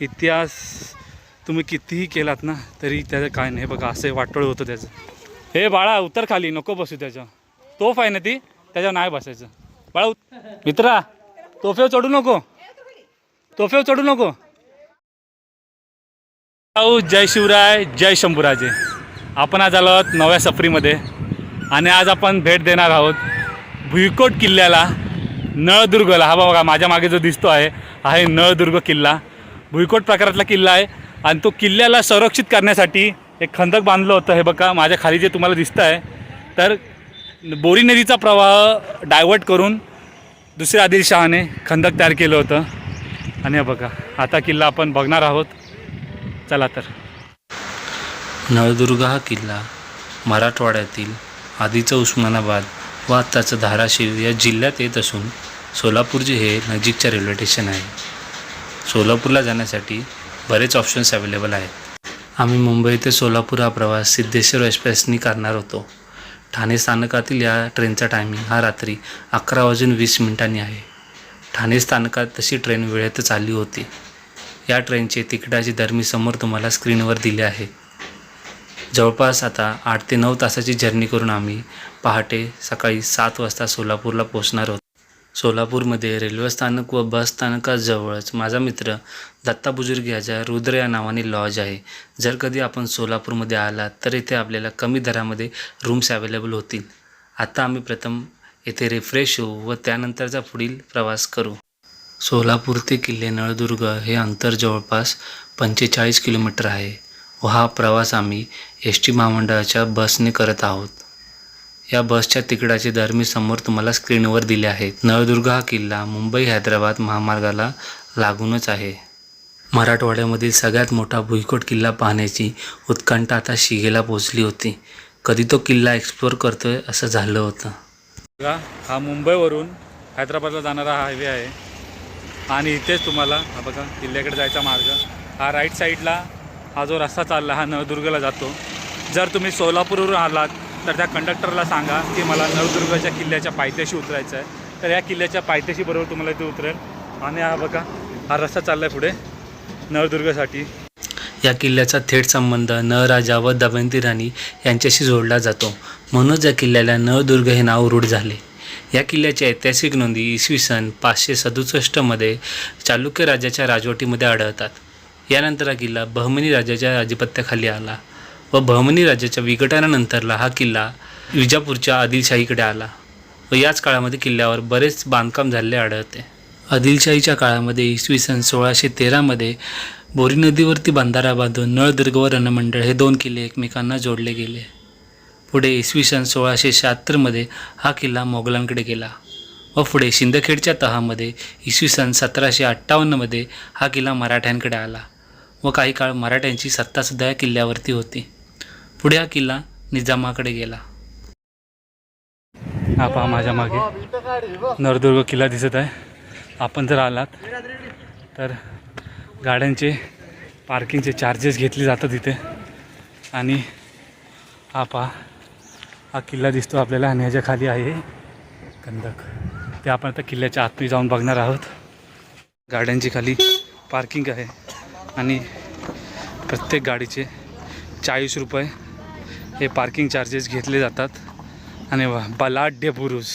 इतिहास तुम्ही कितीही केलात ना तरी त्याचं काय नाही. बघा असं वाटोळ होतं त्याचं. हे बाळा उतर खाली नको बसू त्याच्या. तोफ आहे ना ती? त्याच्यावर नाही बसायचं. बाळा उत- मित्रा तोफेव चढू नको. तोफेव चढू नको. भाऊ जय शिवराय जय शंभूराजे. आपण आज आलो आहोत नव्या सफरीमध्ये आणि आज आपण भेट देणार आहोत भुईकोट किल्ल्याला नळदुर्गला. हा बघा माझ्या मागे जो दिसतो आहे हा आहे नळदुर्ग किल्ला. भुईकोट प्रकारातला किल्ला आहे. आणि तो किल्ल्याला संरक्षित करण्यासाठी एक खंदक बांधलं होतं. हे बघा माझ्या खाली जे तुम्हाला दिसतं आहे तर बोरी नदीचा प्रवाह डायवर्ट करून दुसऱ्या आदिलशहाने खंदक तयार केलं होतं. आणि हे बघा आता किल्ला आपण बघणार आहोत. चला तर. नळदुर्ग हा किल्ला मराठवाड्यातील आधीचं उस्मानाबाद व आत्ताचं धाराशिव या जिल्ह्यात येत असून सोलापूर जे हे नजीकच्या रेल्वे स्टेशन आहे. सोलापूरला जाण्यासाठी बरेच ऑप्शन्स अवेलेबल आहेत. आम्ही मुंबई ते सोलापूर हा प्रवास सिद्धेश्वर एक्सप्रेसनी करणार होतो. ठाणे स्थानकातील या ट्रेनचा टायमिंग हा रात्री अकरा वाजून वीस मिनिटांनी आहे. ठाणे स्थानकात तशी ट्रेन वेळेतच आली होती. या ट्रेनचे तिकिटाचे दर मी समोर तुम्हाला स्क्रीनवर दिले आहे. जवळपास आता आठ ते नऊ तासाची जर्नी करून आम्ही पहाटे सकाळी सात वाजता सोलापूरला पोहोचणार आहोत सोलापूरमध्ये रेल्वे स्थानक व बस स्थानकाजवळच. माझा मित्र दत्ता बुजुर्ग याच्या रुद्र या नावाने लॉज आहे. जर कधी आपण सोलापूरमध्ये आलात तर इथे आपल्याला कमी दरामध्ये रूम्स अवेलेबल होतील. आता आम्ही प्रथम येथे रिफ्रेश होऊ व त्यानंतरचा पुढील प्रवास करू. सोलापूर ते किल्ले नळदुर्ग हे अंतर जवळपास पंचेचाळीस किलोमीटर आहे व हा प्रवास आम्ही एस टी महामंडळाच्या बसने करत आहोत. या बसच्या तिकिटाचे दर मी समोर तुम्हाला स्क्रीनवर दिले आहेत. नळदुर्ग हा किल्ला मुंबई हैदराबाद महामार्गाला लागूनच आहे. मराठवाड्यामधील सगळ्यात मोठा भुईकोट किल्ला पाहण्याची उत्कंठा आता शिगेला पोचली होती. कधी तो किल्ला एक्सप्लोअर करतोय असं झालं होतं. बघा हा मुंबईवरून हैदराबादला जाणारा हा हायवे आहे. आणि इथेच तुम्हाला हा बघा किल्ल्याकडे जायचा मार्ग. हा राईट साईडला हा जो रस्ता चालला हा नळदुर्गला जातो. जर तुम्ही सोलापूरवरून आलात तर त्या कंडक्टरला सांगा की मला नळदुर्गच्या किल्ल्याच्या पायथ्याशी उतरायचं आहे. तर या किल्ल्याच्या पायथ्याशी बरोबर तुम्हाला इथे उतरेल. आणि हा बघा हा रस्ता चालला आहे पुढे. नळदुर्गसाठी. या किल्ल्याचा थेट संबंध नळराजा व दमयंती राणी यांच्याशी जोडला जातो. म्हणूनच या किल्ल्याला नळदुर्ग हे नाव रूढ झाले. या किल्ल्याच्या ऐतिहासिक नोंदी इसवी सन पाचशे सदुसष्टमध्ये चालुक्य राजाच्या राजवटीमध्ये आढळतात. यानंतर हा किल्ला बहमनी राजाच्या आधिपत्याखाली आला. व बहमनी राजाच्या विघटनानंतरला हा किल्ला विजापूरच्या आदिलशाहीकडे आला व याच काळामध्ये किल्ल्यावर बरेच बांधकाम झालेले आढळते. आदिलशाहीच्या काळामध्ये इसवी सन सोळाशे तेरामध्ये बोरी नदीवरती बंधारा बांधून नळदुर्ग व रणमंडळ हे दोन किल्ले एकमेकांना जोडले गेले. पुढे इसवी सन सोळाशे शहात्तरमध्ये हा किल्ला मोगलांकडे गेला व पुढे शिंदखेडच्या तहामध्ये इसवी सन सतराशे अठ्ठावन्नमध्ये हा किल्ला मराठ्यांकडे आला व काही काळ मराठ्यांची सत्तासुद्धा या किल्ल्यावरती होती. पुढे हा किल्ला निजामाकडे गेला. हा पहा माझ्या मागे. नरदुर्ग किल्ला दिसत आहे. आपण जर आलात तर गाड्यांचे पार्किंगचे चार्जेस घेतले जातात इथे. आणि हा पहा हा किल्ला दिसतो आपल्याला आणि ह्याच्या खाली आहे कंदक ते आपण आता किल्ल्याच्या आतमध्ये जाऊन बघणार आहोत. गाड्यांची खाली पार्किंग आहे. आणि प्रत्येक गाडीचे चाळीस रुपये हे पार्किंग चार्जेस घेतले जातात. आणि वा बलाढ्य बुरुज.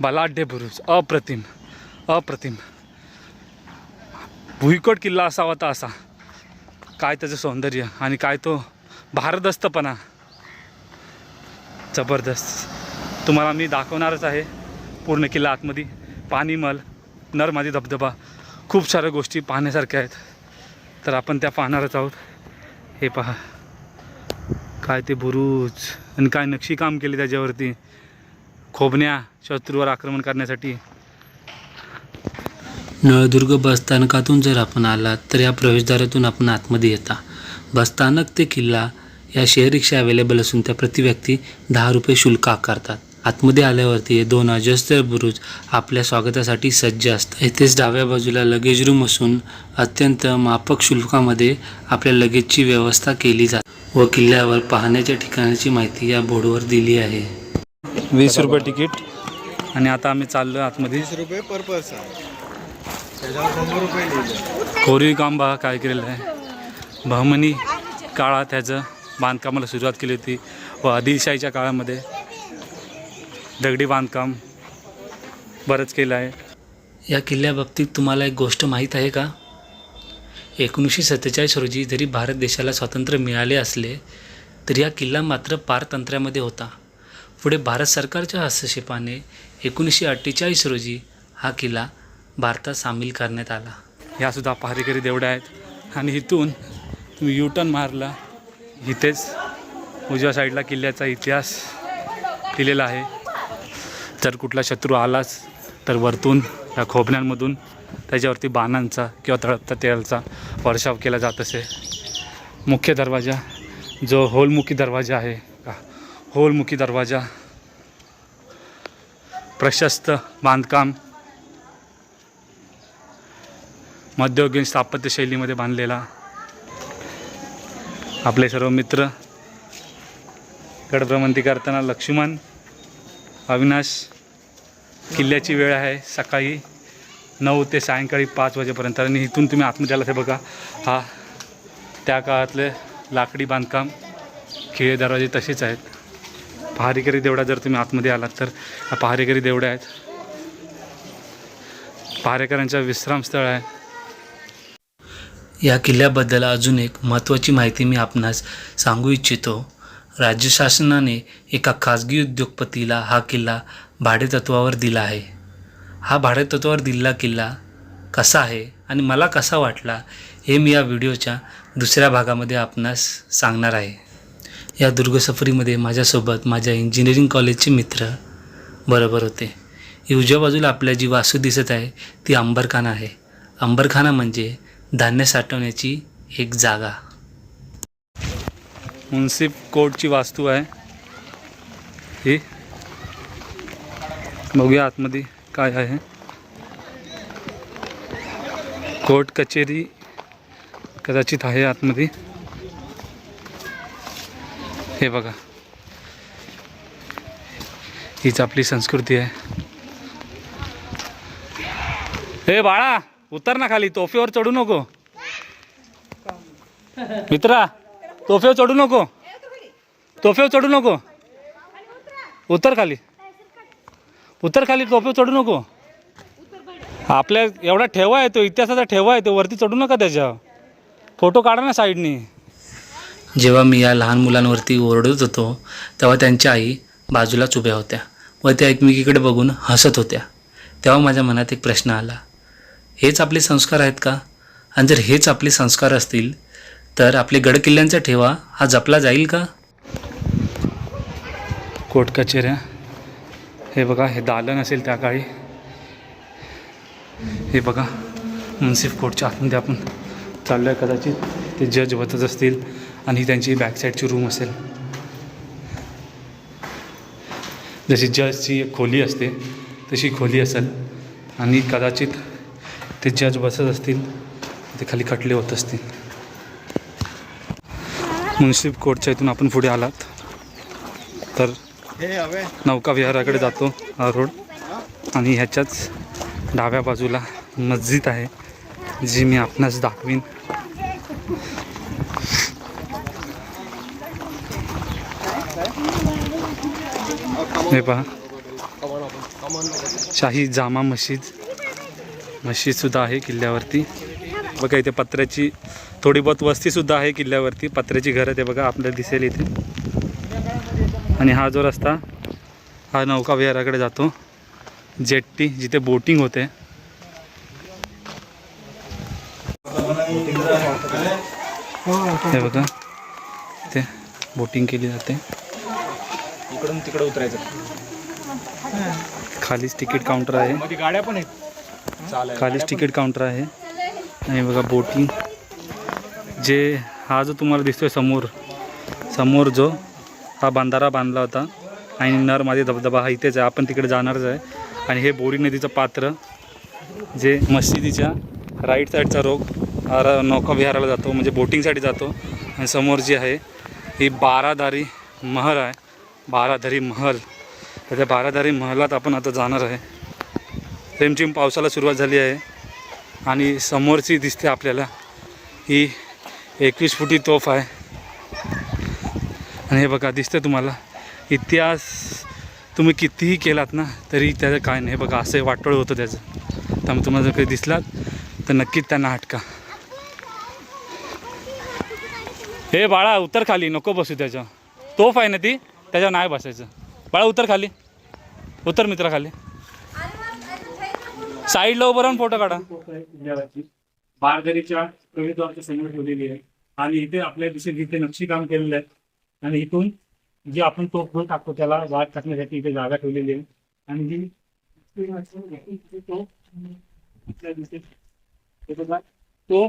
बलाढ्य बुरुज. अप्रतिम. अप्रतिम. भुईकोट किल्ला असावा तर असा. काय त्याचं सौंदर्य आणि काय तो भारदस्तपणा. जबरदस्त. तुम्हाला मी दाखवणारच आहे. पूर्ण किल्ला आतमध्ये. पाणीमल नरमादी धबधबा. खूप साऱ्या गोष्टी पाहण्यासारख्या आहेत. तर आपण त्या पाहणारच आहोत. हे पहा. काय ते बुरुज आणि काय नक्षीकाम केले त्याच्यावरती. खोबण्या शत्रूवर आक्रमण करण्यासाठी. नळदुर्ग बसस्थानकातून जर आपण आलात तर या प्रवेशद्वारातून आपण आतमध्ये येता. बसस्थानक ते किल्ला या शेअर रिक्षा अवेलेबल असून त्या प्रति व्यक्ती दहा रुपये शुल्क आकारतात. आतमध्ये आल्यावरती हे दोन अजस्तर बुरुज आपल्या स्वागतासाठी सज्ज असतात. इथेच डाव्या बाजूला लगेज रूम असून अत्यंत माफक शुल्कामध्ये आपल्या लगेजची व्यवस्था केली जाते. व किल्ल्यावर पाहण्याच्या ठिकाणाची माहिती या बोर्डवर दिली आहे. वीस रुपये तिकीट. आणि आता आम्ही चाललो आतमध्ये. वीस रुपये पर पर्सन कोरीव काम बघा काय केलेलं आहे. बहमनी काळात ह्याचं बांधकामाला सुरुवात केली होती. व आदिलशाहीच्या काळामध्ये दगडी बांधकाम बरंच केलं आहे. या किल्ल्याबाबतीत तुम्हाला एक गोष्ट माहीत आहे का? एकोणीसशे सत्तेचाळीस रोजी जरी भारत देशाला स्वातंत्र्य मिळाले असले तरी हा किल्ला मात्र पारतंत्र्यामध्ये होता. पुढे भारत सरकारच्या हस्तक्षेपाने एकोणीसशे अठ्ठेचाळीस रोजी हा किल्ला भारतात सामील करण्यात आला. ह्यासुद्धा पहारेकरी देवड्या आहेत. आणि इथून तुम्ही यूटर्न मारला इथेच उजव्या साईडला किल्ल्याचा इतिहास लिहिलेला आहे. जर कुठला शत्रू आलाच तर वरतून त्या खोबण्यांमधून त्याच्यावरती बाणांचा किंवा तळपता तेलचा वर्षाव केला जात असे. मुख्य दरवाजा जो होलमुखी दरवाजा आहे का? होलमुखी दरवाजा. प्रशस्त बांधकाम. मध्ययुगीन स्थापत्यशैलीमध्ये बांधलेला आपले सर्व मित्र. गडभ्रमंती करताना लक्ष्मण अविनाश किल्ल्याची वेळ आहे सकाळी नऊ ते सायंकाळी पाच वाजेपर्यंत. आणि इथून तुम्ही आतमध्ये आलात ते बघा. हा त्या काळातले लाकडी बांधकाम खिळे दरवाजे तसेच आहेत. पहारेकरी देवडा जर तुम्ही आतमध्ये आलात तर हा पहारेकरी देवड्या आहेत. पहारेकरांचा विश्रामस्थळ आहे. या किल्ल्याबद्दल अजून एक महत्त्वाची माहिती मी आपणास सांगू इच्छितो. राज्य शासनाने एका खाजगी उद्योगपतीला हा किल्ला भाडेतत्वावर दिला आहे. हा भाडेतत्वावर दिलेला किल्ला कसा आहे आणि मला कसा वाटला हे मी या व्हिडिओच्या दुसऱ्या भागामध्ये आपणास सांगणार आहे. या दुर्ग सफरीमध्ये माझ्यासोबत माझ्या इंजिनिअरिंग कॉलेजचे मित्र बरोबर होते. ही उजव्या बाजूला आपल्या जी वासू दिसत आहे ती अंबरखाना आहे. अंबरखाना म्हणजे धान्य साठवण्याची एक जागा. मुन्सिफ कोर्टची वास्तू आहे. ही बघूया आतमध्ये काय आहे. कोर्ट कचेरी कदाचित आहे आतमध्ये. हे बघा. हीच आपली संस्कृती आहे. हे बाळा उतर ना खाली तोफेवर चढू नको. मित्रा तोफेवर चढू नको. तोफेवर चढू नको. उतर खाली. उतर खाली तोफेवर चढू नको. आपल्या एवढा ठेवा आहे तो इतिहासाचा ठेवा आहे तो वरती चढू नका त्याच्या फोटो काढा ना साईडनी. जेव्हा मी या लहान मुलांवरती ओरडत होतो तेव्हा त्यांच्या आई बाजूलाच उभ्या होत्या व त्या एकमेकीकडे बघून हसत होत्या. तेव्हा माझ्या मनात एक प्रश्न आला. हेच आपले संस्कार आहेत का? आणि जर हेच आपले संस्कार असतील तर आपले गडकिल्ल्यांचा ठेवा हा जपला जाईल का? कोर्ट कचेऱ्या. हे बघा हे दालन असेल त्या काळी हे बघा मुन्सिफ कोर्टच्या आतमध्ये आपण चाललो आहे कदाचित. ते जज बसत असतील आणि त्यांची बॅक साईडची रूम असेल. जशी जजची एक खोली असते तशी खोली असेल. आणि कदाचित ते जज बसत असतील ते खाली खटले होत असतील. मुन्सिफ कोर्टच्या इथून आपण पुढे आलात. तर नौका विहाराकडे जातो हा रोड. आणि ह्याच्याच डाव्या बाजूला मस्जिद आहे जी मी आपणास दाखवीन. हे पहा. शाही जामा मशीद. मशीदसुद्धा आहे किल्ल्यावरती. बघा इथे पत्र्याची थोडी बहुत वस्तीसुद्धा आहे किल्ल्यावरती. पत्र्याची घरं ते बघा आपल्याला दिसेल इथे. आणि हा जो रस्ता हा नौका विहाराकडे जातो. जेट्टी जिथे बोटिंग होते. हे बघा इथे बोटिंग केली जाते. इकडून तिकडे उतरायचं. खालीच तिकीट काउंटर आहे. गाड्या पण आहेत. खालीच तिकीट काउंटर आहे. आणि बघा बोटिंग. जे हा जो तुम्हाला दिसतोय समोर समोर जो हा बंधारा बांधला होता आणि नरमादी धबधबा हा इथेच आहे. आपण तिकडे जाणारच आहे. आणि हे बोरी नदीचं पात्र जे मशिदीच्या राईट साईडचा रोग नौका विहाराला जातो म्हणजे बोटिंगसाठी जातो. आणि समोर जी आहे ही बाराधारी महल आहे. बाराधारी महल. तर त्या बाराधारी महलात आपण आता जाणार आहे. रेमचिम पावसाला सुरुवात झाली आहे. आणि समोरची दिसते आपल्याला ही एकवीस फुटी तोफ आहे. आणि हे बघा दिसतं तुम्हाला. इतिहास तुम्ही कितीही केलात ना तरी त्याचं काय नाही. हे बघा असं वाटोळ होतं त्याचं. त्यामुळे तुम्हाला जर काही दिसलात तर नक्कीच त्यांना हटका. हे बाळा उतर खाली. नको बसू त्याच्या तोफ आहे ना ती. त्याच्यावर नाही बसायचं. बाळा उतर खाली. उतर मित्रा खाली. साईडला उभं राहून फोटो काढा. बारगरीच्या प्रवेशद्वारच्या समोर ठेवलेली आहे. आणि इथे आपल्या दिशेने इथे नक्षीकाम केलेलं आहे. आणि इथून जे आपण तो घेऊन टाकतो त्याला वाट टाकण्यासाठी इथे जागा ठेवलेली आहे. आणि जी तो तो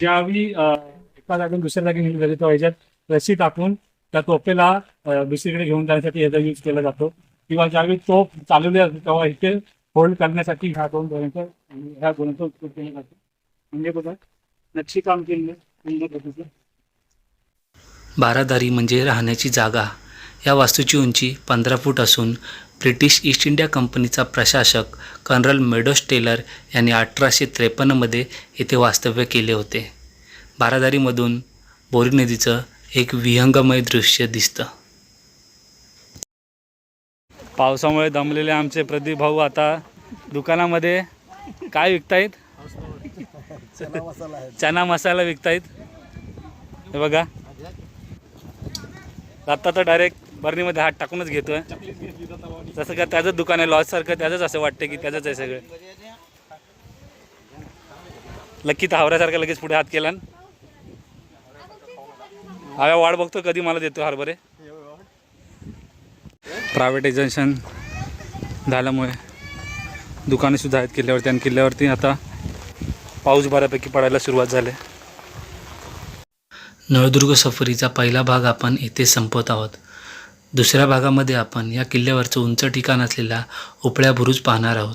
ज्यावेळी एका जागेवर दुसऱ्या जागी नेली जाते तेव्हा याच्यात रस्सी टाकून त्या टोपेला दुसरीकडे घेऊन जाण्यासाठी याचा यूज केला जातो. किंवा ज्यावेळी तोफ चालवली असतो तेव्हा इथे होल्ड करण्यासाठी ह्या दोन दोन्हीचा ह्या दोन्हीचा उपयोग केला जातो म्हणजे बघा नक्षीकाम केलेलं आहे, बारादारी म्हणजे राहण्याची जागा. या वास्तूची उंची पंधरा फूट असून ब्रिटिश ईस्ट इंडिया कंपनीचा प्रशासक कर्नल मेडोस टेलर यांनी अठराशे त्रेपन्नमध्ये येथे वास्तव्य केले होते. बारादारीमधून बोरी नदीचं एक विहंगमय दृश्य दिसतं. पावसामुळे दमलेले आमचे प्रदीप भाऊ आता दुकानामध्ये काय विकतायत? चना मसाला विकतायत. हे बघा. आता तर डायरेक्ट बरणीमध्ये हात टाकूनच घेतोय. जसं का त्याचंच दुकान आहे लॉजसारखं त्याचंच असं वाटतं की त्याचंच आहे सगळं. लक्की तर हावऱ्यासारखा लगेच पुढे हात केला. न. हव्या वाढ बघतो कधी मला देतो हरभरे. प्रायव्हेटायझेशन झाल्यामुळे दुकानेसुद्धा आहेत किल्ल्यावरती आणि किल्ल्यावरती आता पाऊस बऱ्यापैकी पडायला सुरुवात झाली. नळदुर्ग सफरीचा पहिला भाग आपण येथे संपवत आहोत. दुसऱ्या भागामध्ये आपण या किल्ल्यावरचं उंच ठिकाण असलेला उपळ्या बुरुज पाहणार आहोत.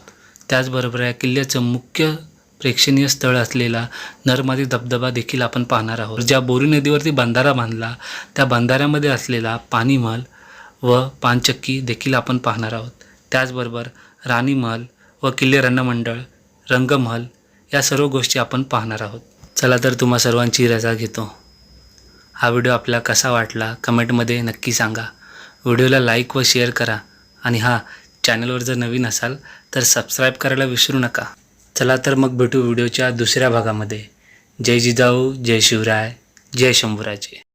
त्याचबरोबर या किल्ल्याचं मुख्य प्रेक्षणीय स्थळ असलेला नरमादी धबधबा देखील आपण पाहणार आहोत. ज्या बोरी नदीवरती बंधारा बांधला त्या बंधाऱ्यामध्ये असलेला पाणीमहल व पानचक्की देखील आपण पाहणार आहोत. त्याचबरोबर राणीमहल व किल्ले रणमंडळ रंगमहल या सर्व गोष्टी आपण पाहणार आहोत. चला तर तुम्हा सर्वांची रजा घेतो. हा व्हिडिओ आपला कसा वाटला कमेंटमध्ये नक्की सांगा. व्हिडिओला लाईक व शेअर करा. आणि हा चॅनलवर जर नवीन असाल तर सबस्क्राईब करायला विसरू नका. चला तर मग भेटू व्हिडिओच्या दुसऱ्या भागामध्ये. जय जिजाऊ जय शिवराय जय शंभूराजे.